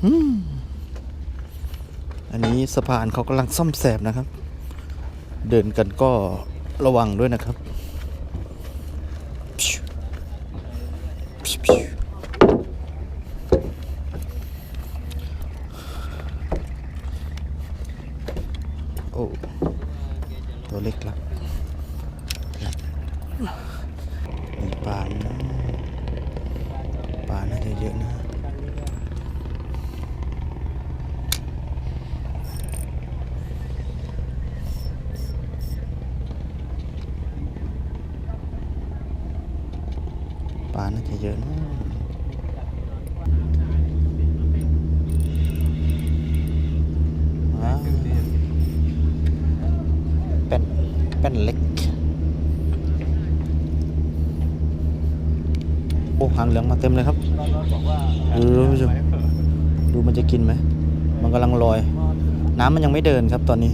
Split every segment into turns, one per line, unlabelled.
อันนี้สะพานเขากำลังซ่อมแซมนะครับ เดินกันก็ระวังด้วยนะครับ โอ้ ตัวเล็กละมีปลาไหมนะปลาน่าจะเยอะนะ ป ลาน่าจะเยอะนะเป็นเป็นเล็ก โอ้หางเหลืองมาเต็มเลยครับ ดูดูผู้ชมดูมันจะกินไหม มันกำลังลอย น้ำมันยังไม่เดินครับตอนนี้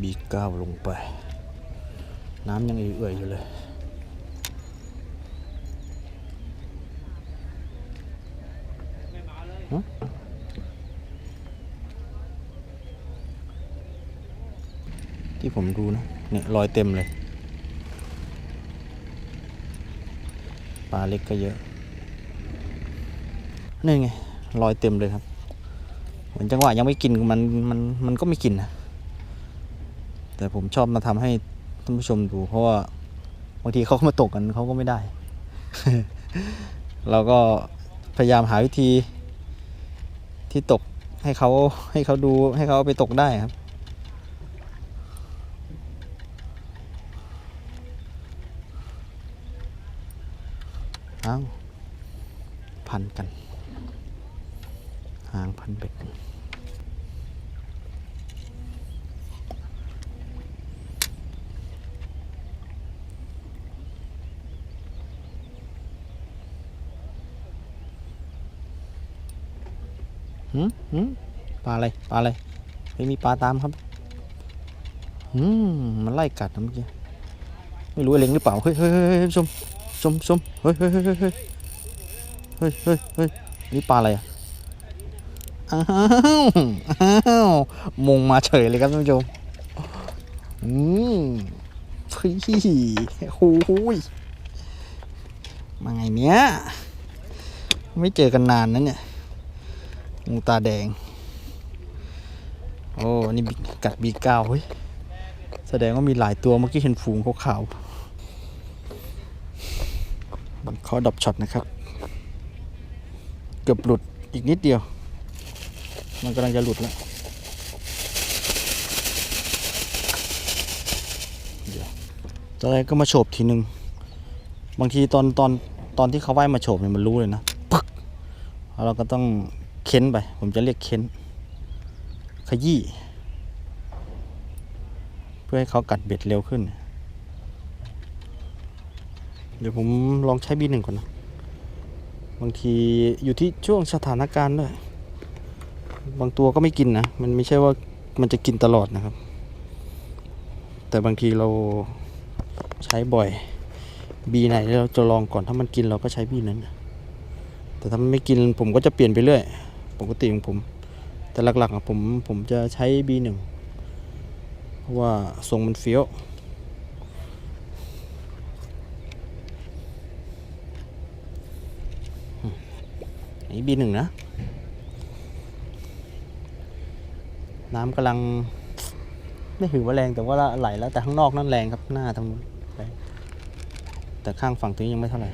B9 ลงไป น้ำยังเอื่อยอยู่เลยที่ผมดูนะเนี่ยรอยเต็มเลยปลาเล็กก็เยอะนี่ไงรอยเต็มเลยครับ เหมือนจังหวะยังไม่กินมันมันมันก็ไม่กินนะ แต่ผมชอบมาทำให้ท่านผู้ชมดูเพราะว่าบางทีเขาก็มาตกกันเขาก็ไม่ได้ เราก็พยายามหาวิธีที่ตกให้เขาให้เขาดูให้เขาเอาไปตกได้ครับอ้าวพันกัน หางพันเบ็ด ปลาอะไร ปลาอะไรไม่มีปลาตามครับอืมมันไล่กัดนะเมื่อกี้ ไม่รู้เล็งหรือเปล่า เฮ้ยเฮ้ยเฮ้ยชม ชมชมเฮ้ยเฮ้ยเฮ้ยเฮ้ยเฮ้ยเฮ้ยเฮ้ยนี่ปลาอะไรอะ อ้าว อ้าว มงมาเฉยเลยครับท่านผู้ชม อืมพี่หูหูยมาไงเนี้ย ไม่เจอกันนานนะเนี่ย งูตาแดง โอ้นี่กัดบีเก้าเฮ้ย แสดงว่ามีหลายตัวเมื่อกี้เห็นฝูงขาวๆบังคอดับช็อตนะครับ เกือบหลุดอีกนิดเดียว มันกำลังจะหลุดแล้วเดี๋ยวตอนแรกก็มาโฉบทีนึง บางทีตอนตอนตอนที่เขาว่ายมาโฉบเนี่ยมันรู้เลยนะปึ๊กแล้วเราก็ต้อง เค้นไป ผมจะเรียกเค้น ขยี้ เพื่อให้เขากัดเบ็ดเร็วขึ้น เดี๋ยวผมลองใช้บีหนึ่งก่อนนะ บางทีอยู่ที่ช่วงสถานการณ์ด้วย บางตัวก็ไม่กินนะ มันไม่ใช่ว่ามันจะกินตลอดนะครับ แต่บางทีเราใช้บ่อย บีไหนเราจะลองก่อนถ้ามันกินเราก็ใช้บีนั้น แต่ถ้ามันไม่กินผมก็จะเปลี่ยนไปเรื่อย ปกติของผม แต่หลักๆอะผมผมจะใช้ B1 เพราะว่าทรงมันเฟี้ยวอันนี้ B1 นะ น้ำกำลังไม่ถือว่าแรงแต่ว่าไหลแล้วแต่ข้างนอกนั่นแรงครับหน้าทางนู้นแรงแต่ข้างฝั่งตรงนี้ยังไม่เท่าไหร่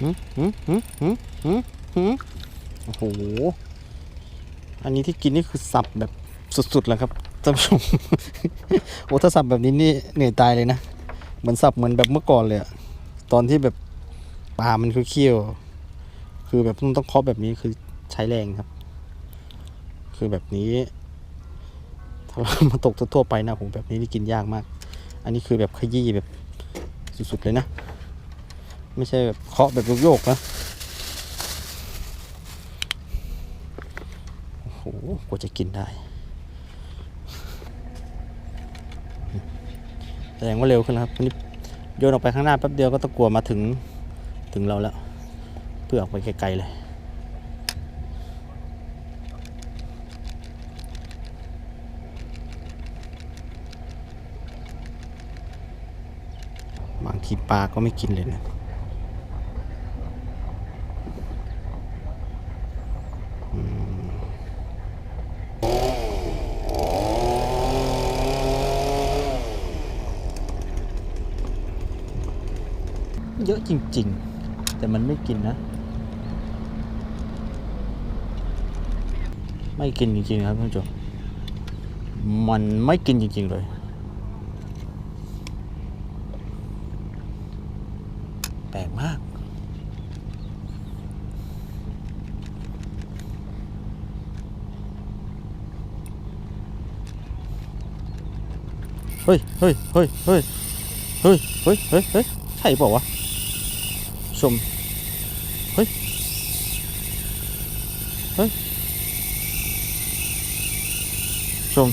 หืมหืมหืมหืมหืมหืมโอ้โห อันนี้ที่กินนี่คือสับแบบสุดๆแล้วครับท่านผู้ชม โอ้ถ้าสับแบบนี้นี่เหนื่อยตายเลยนะ เหมือนสับเหมือนแบบเมื่อก่อนเลยอะตอนที่แบบปลามันคือเคี้ยว คือแบบต้องต้องเคาะแบบนี้คือใช้แรงครับ คือแบบนี้ ถ้าเรามาตกทั่วๆไปนะผมแบบนี้นี่กินยากมาก อันนี้คือแบบขยี้แบบสุดๆเลยนะ ไม่ใช่แบบเคาะแบบโยกๆนะโอ้โหกว่าจะกินได้แสดงว่าเร็วขึ้นแล้วครับนี่โยนออกไปข้างหน้าแป๊บเดียวก็ตะกัวมาถึงถึงเราแล้ว เพื่อออกไปไกลๆเลยบางทีปลาก็ไม่กินเลยนะ เยอะจริง ๆ แต่มันไม่กินนะ ไม่กินจริงๆครับท่านผู้ชมมันไม่กินจริง ๆ เลยแปลกมาก เฮ้ย เฮ้ย เฮ้ย เฮ้ย เฮ้ย เฮ้ย เฮ้ย ใช่เปล่าวะ ชม เฮ้ย เฮ้ย ชม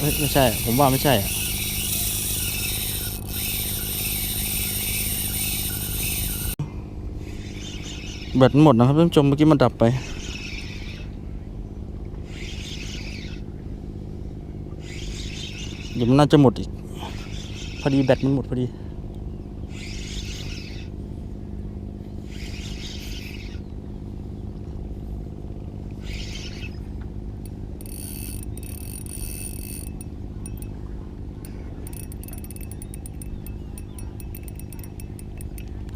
เฮ้ย ไม่ใช่ ผมว่าไม่ใช่อะแบตหมดนะครับท่านผู้ชมเมื่อกี้มันดับไปเดี๋ยวมันน่าจะหมดอีก อดีแบตมันหมดพอดี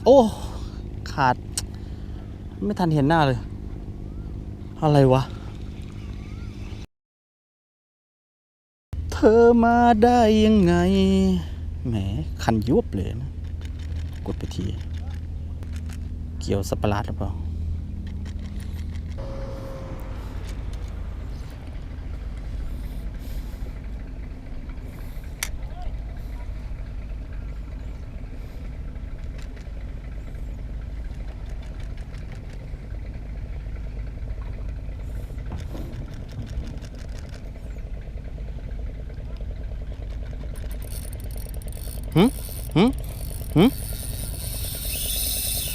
โอ้ ขาด ไม่ทันเห็นหน้าเลย อะไรวะเธอมาได้ยังไง แหมคันยุบเลยนะ กดไปที เกี่ยวสับประหลาดหรือเปล่า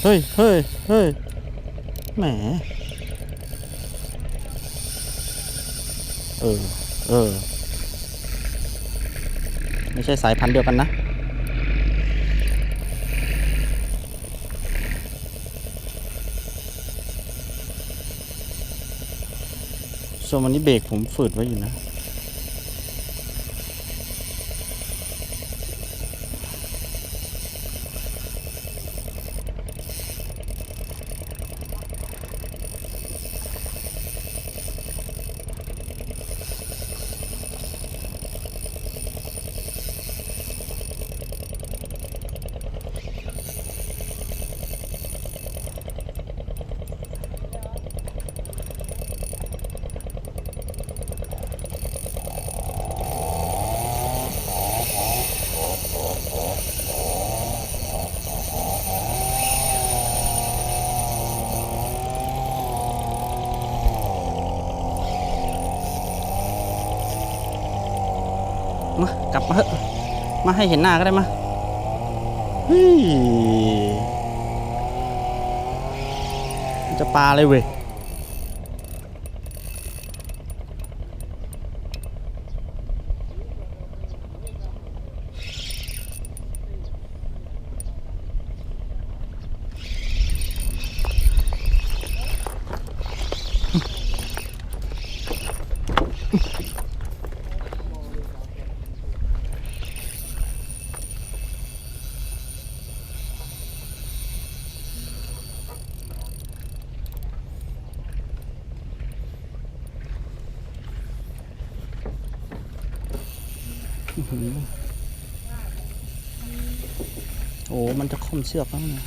ฮ้ยเฮ้ยเฮ้ยแหม เออ เออ ไม่ใช่สายพันธุ์เดียวกันนะส่วนวันนี้เบรกผมฝืดไว้อยู่นะ มา กลับมาเถอะมาให้เห็นหน้าก็ได้มาจะปลาเลยเว้ย มเชือกแล้วเนี่ย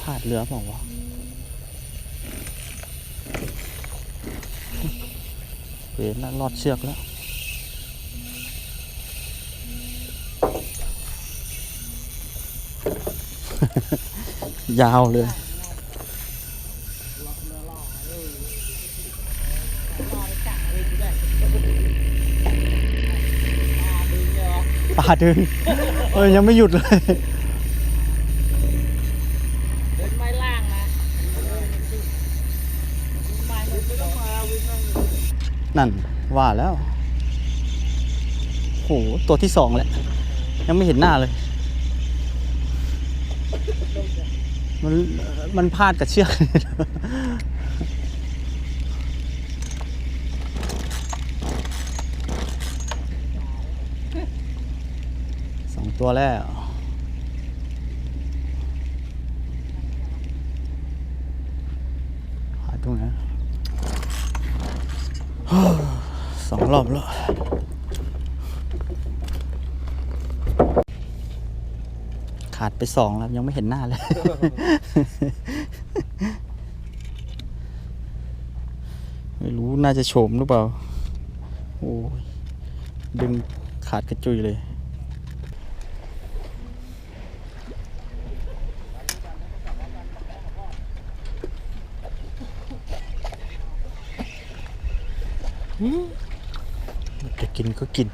พลาดเรือเปล่าวะเวรแล้วรอดเชือกแล้วยาวเลยาดึงเอ้ยยังไม่หยุดเลย
นั่
นั่นว่าแล้วโหตัวที่สองแหละ ยังไม่เห็นหน้าเลย มันมันพลาดกับเชือก สอง ตัวแล้ว หายตรงไหนสองรอบแล้วขาดไปสองแล้ว ยังไม่เห็นหน้าเลย ไม่รู้น่าจะโฉมหรือเปล่า โอ้ยดึงขาดกระจุยเลย จะกินก็กิน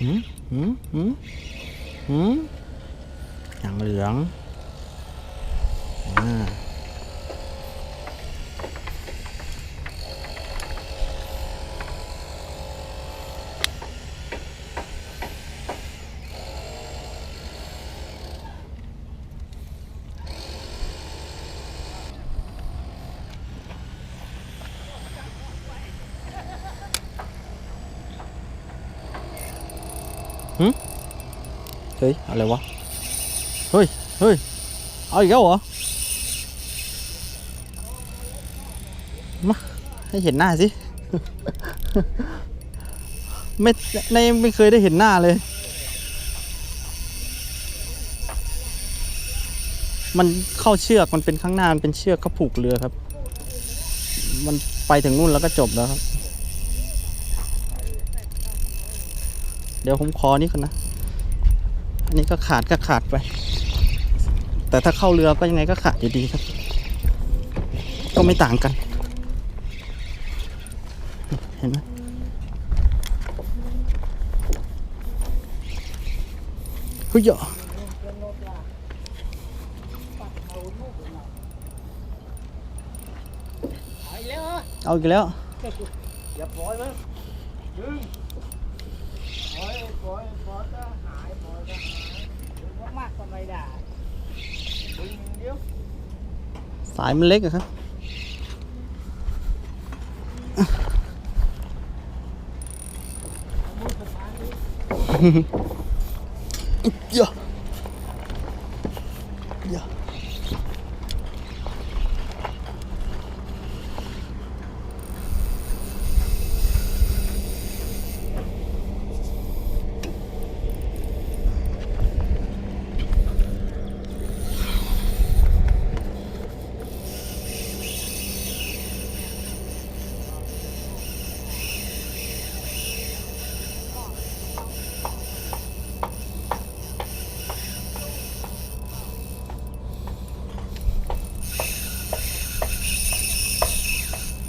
หืมหืมหืมหืมอย่างเหลือง อ่า เฮ้ย อะไรวะ เฮ้ย เฮ้ย เอาอีกแล้วเหรอ มา ให้เห็นหน้าสิ ไม่ในไม่เคยได้เห็นหน้าเลย มันเข้าเชือก มันเป็นข้างหน้า มันเป็นเชือกก็ผูกเรือครับ มันไปถึงนู่นแล้วก็จบแล้วครับ เดี๋ยวผมขอนี่ก่อนนะ อันนี้ก็ขาดก็ขาดไป แต่ถ้าเข้าเรือก็ยังไงก็ขาดอยู่ดีครับ ก็ไม่ต่างกัน เห็นไหมเฮ้ยเยอะ
ไอ้แล้วเอ
เอาอีกแล้ว
อย่าปล่อยมันดึงปล่อย ปล่อยปล่อยก็หายปล่อยก็หายดึ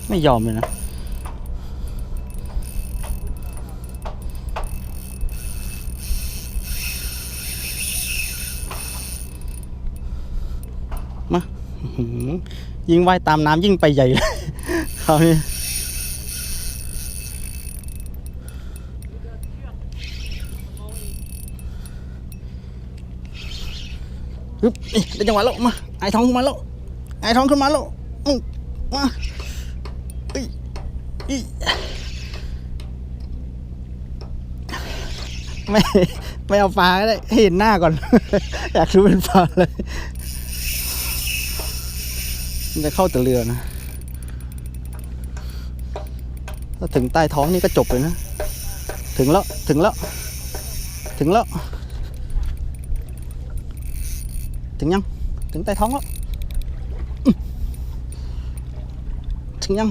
ไม่ย
อมเลยนะ มาอื้อหือยิ่งว่ายตามน้ำยิ่งไปใหญ่เลยคราวนี้ฮึบนี่ได้จังหวะแล้วมาไอท้องขึ้นมาแล้วไอท้องขึ้นมาแล้วอื้อมาเอ้ยอี ไม่ไม่เอาปลาก็ได้เห็นหน้าก่อน อยากรู้เป็นปลาเลยมันจะเข้าแต่เรือนะ ถ้าถึงใต้ท้องนี่ก็จบเลยนะ ถึงแล้ว ถึงแล้ว ถึงแล้ว ถึงยัง ถึงใต้ท้องแล้ว ถึงยัง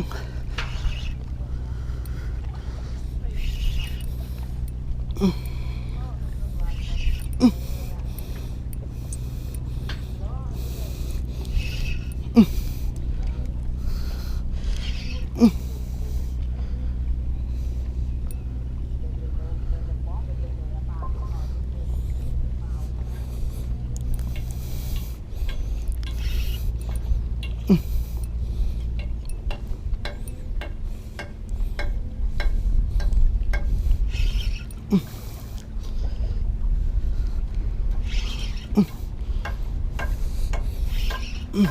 เปิ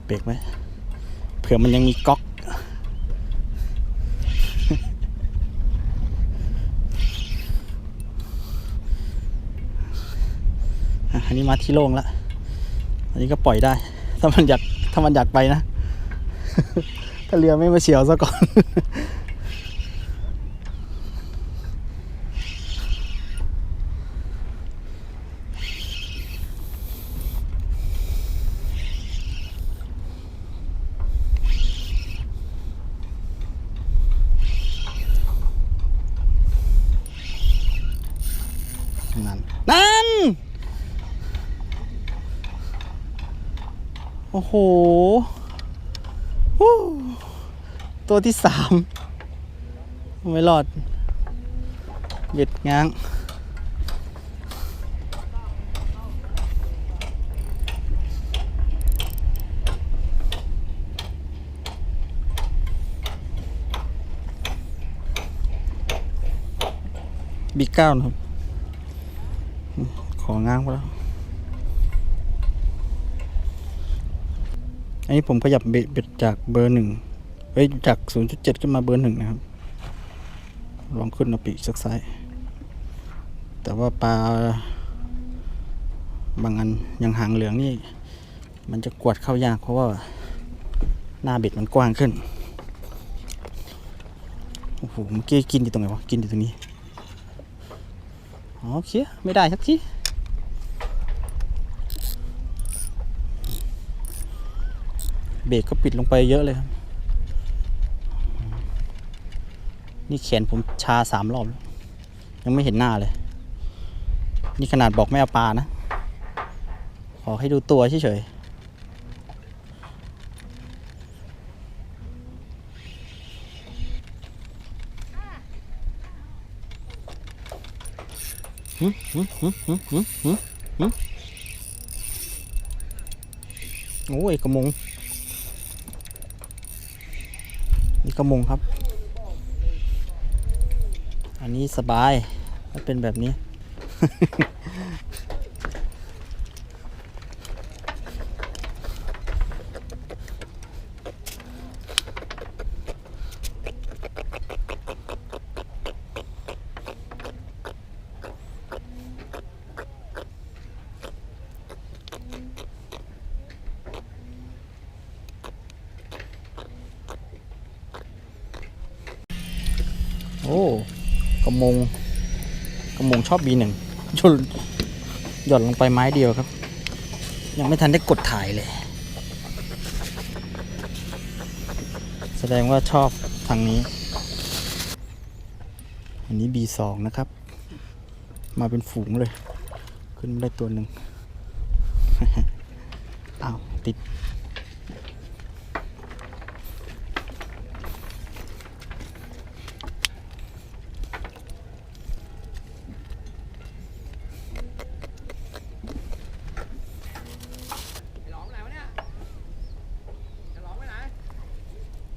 ดเบรกไว้เผื่อมันยังมีก๊อกอันนี้มาที่โล่งแล้ว อันนี้ก็ปล่อยได้ ถ้ามันอยาก ถ้ามันอยากไปนะ ถ้าเรือไม่มาเฉียวซะก่อน นั่น โอ้โห ตัวที่สามไม่รอด เบ็ดง้างบีเก้านะครับ ของ้างไปแล้ว อันนี้ผมขยับเบ็ดจากเบอร์หนึ่งเอ้ยจาก 0.7 ขึ้นมาเบอร์หนึ่งนะครับ ลองขึ้นเอาปีกสักไซส์แต่ว่าปลาบางอันอย่างหางเหลืองนี่ มันจะกวดเข้ายากเพราะว่าหน้าเบ็ดมันกว้างขึ้น โอ้โห เมื่อกี้กินอยู่ตรงไหนวะ กินอยู่ตรงนี้อ๋อโอเค ไม่ได้สักที เบรกก็ปิดลงไปเยอะเลยครับ นี่แขนผมชาสามรอบ ยังไม่เห็นหน้าเลย นี่ขนาดบอกไม่เอาปลานะ ขอให้ดูตัวเฉยๆเโอ้ยกระมง นี่ก ระมงครับ อันนี้สบายถ้าเป็นแบบนี้ อ้ กระมง กระมงชอบบีหนึ่งชนหย่อนลงไปไม้เดียวครับ ยังไม่ทันได้กดถ่ายเลย แสดงว่าชอบทางนี้ อันนี้ B2 นะครับ มาเป็นฝูงเลย ขึ้นมาได้ตัวหนึ่ง อ้าว ติด
จะร้องไปไหนวะเนี่ยจะร้องไปไหน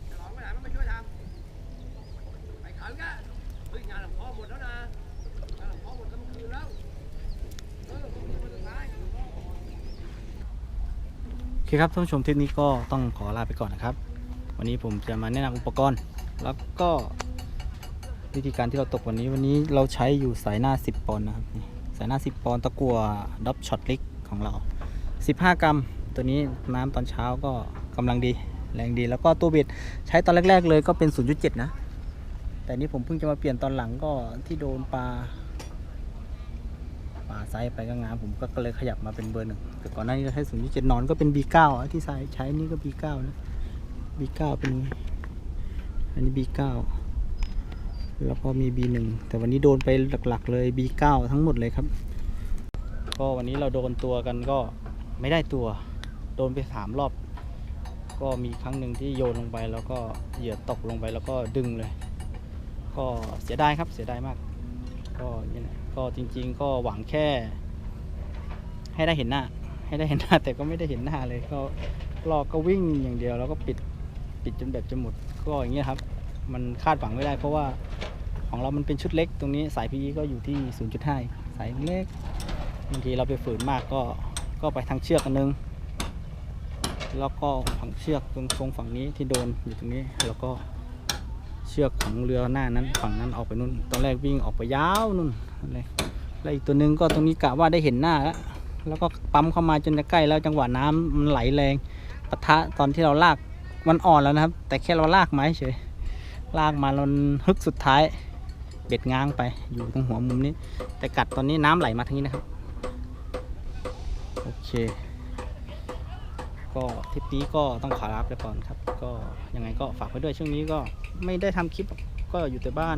จะร้องไปไหนมันมาช่วยทำไปขันกันเฮ้ยงานหลวงพ่อหมดแล้วนะงานหลวงพ่อหมดแล้วเมื่อคืนแล้วเออเมื่อ คืนวันสุดท้าย
โอเครับท่านผู้ชมทริปนี้ก็ต้องขอลาไปก่อนนะครับ วันนี้ผมจะมาแนะนำอุปกรณ์ แล้วก็วิธีการที่เราตกวันนี้วันนี้เราใช้อยู่สายหน้า 10 ปอนด์นะครับสายหน้า 10 ปอนด์ตะกัวดับช็อตลิกของเรา 15 กรัม ตัวนี้น้ำตอนเช้าก็กำลังดีแรงดีแล้วก็ตัวเบ็ดใช้ตอนแรก ๆ เลยก็เป็น 0.7 นะ แต่นี่ผมเพิ่งจะมาเปลี่ยนตอนหลังก็ที่โดนปลาาไซส์ไปก็งามผมก็เลยขยับมาเป็นเบอร์หนึ่งแต่ก่อนหน้านี้เราใช้0.7นอนก็เป็น B9 อะที่ใช้ใช้นี่ก็ B9 นะ B9 เป็นอันนี้ B9 แล้วก็มี B1 แต่วันนี้โดนไปหลักๆเลย B9 ทั้งหมดเลยครับ ก็วันนี้เราโดนตัวกันก็ไม่ได้ตัว โดนไปสามรอบ ก็มีครั้งหนึ่งที่โยนลงไปแล้วก็เหยื่อตกลงไปแล้วก็ดึงเลย ก็เสียดายครับเสียดายมาก ก็นี่แหละ ก็จริง ๆ ก็หวังแค่ ให้ได้เห็นหน้า ให้ได้เห็นหน้า แต่ก็ไม่ได้เห็นหน้าเลยก็รอกก็วิ่งอย่างเดียว แล้วก็ปิดปิดจนแบบจะหมดก็อย่างเงี้ยครับ มันคาดหวังไม่ได้เพราะว่าของเรามันเป็นชุดเล็กตรงนี้สาย PE ก็อยู่ที่ 0.5 สายเล็กบางทีเราไปฝืนมากก็ก็ไปทางเชือกอันนึง แล้วก็ฝั่งเชือกตรงตรงฝั่งนี้ที่โดนอยู่ตรงนี้แล้วก็ เชือกของเรือหน้านั้นฝั่งนั้นออกไปนู่นตอนแรกวิ่งออกไปยาวนู่นเลยแล้วอีกตัวหนึงก็ตรงนี้กะว่าได้เห็นหน้าแล้วแล้วก็ปั๊มเข้ามาจนจะใกล้แล้วจังหวะน้ำมันไหลแรงปะทะตอนที่เราลากมันอ่อนแล้วนะครับ แต่แค่เราลากไมาเฉยลากมาเราฮึกสุดท้ายเบ็ดง้างไปอยู่ตรงหัวมุมนี้ แต่กัดตอนนี้น้ำไหลมาทางนี้นะครับ โอเค ก็ทริปนี้ก็ต้องขอลาไปก่อนครับ ก็ยังไงก็ฝากไว้ด้วยช่วงนี้ก็ไม่ได้ทำคลิปก็อยู่แต่บ้าน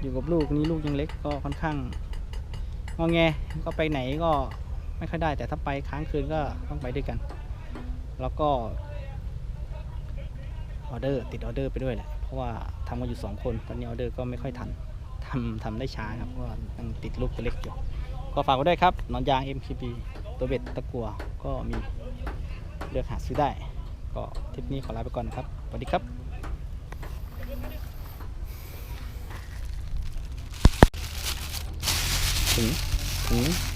อยู่กับลูกนี่ลูกยังเล็กก็ค่อนข้างงอแงก็ไปไหนก็ไม่ค่อยได้ แต่ถ้าไปค้างคืนก็ต้องไปด้วยกัน แล้วก็ออเดอร์ติดออเดอร์ไปด้วยแหละเพราะว่าทำกันอยู่ 2 คนตอนนี้ออเดอร์ก็ไม่ค่อยทันทำทำได้ช้าครับเพราะว่ายังติดลูกตัวเล็กอยู่ก็ฝากไว้ด้วยครับนอนยาง MKB ตัวเบ็ดตะกัวก็มี เลือกหาซื้อได้ ก็ทริปนี้ขอลาไปก่อนนะครับสวัสดีครับถึงถึง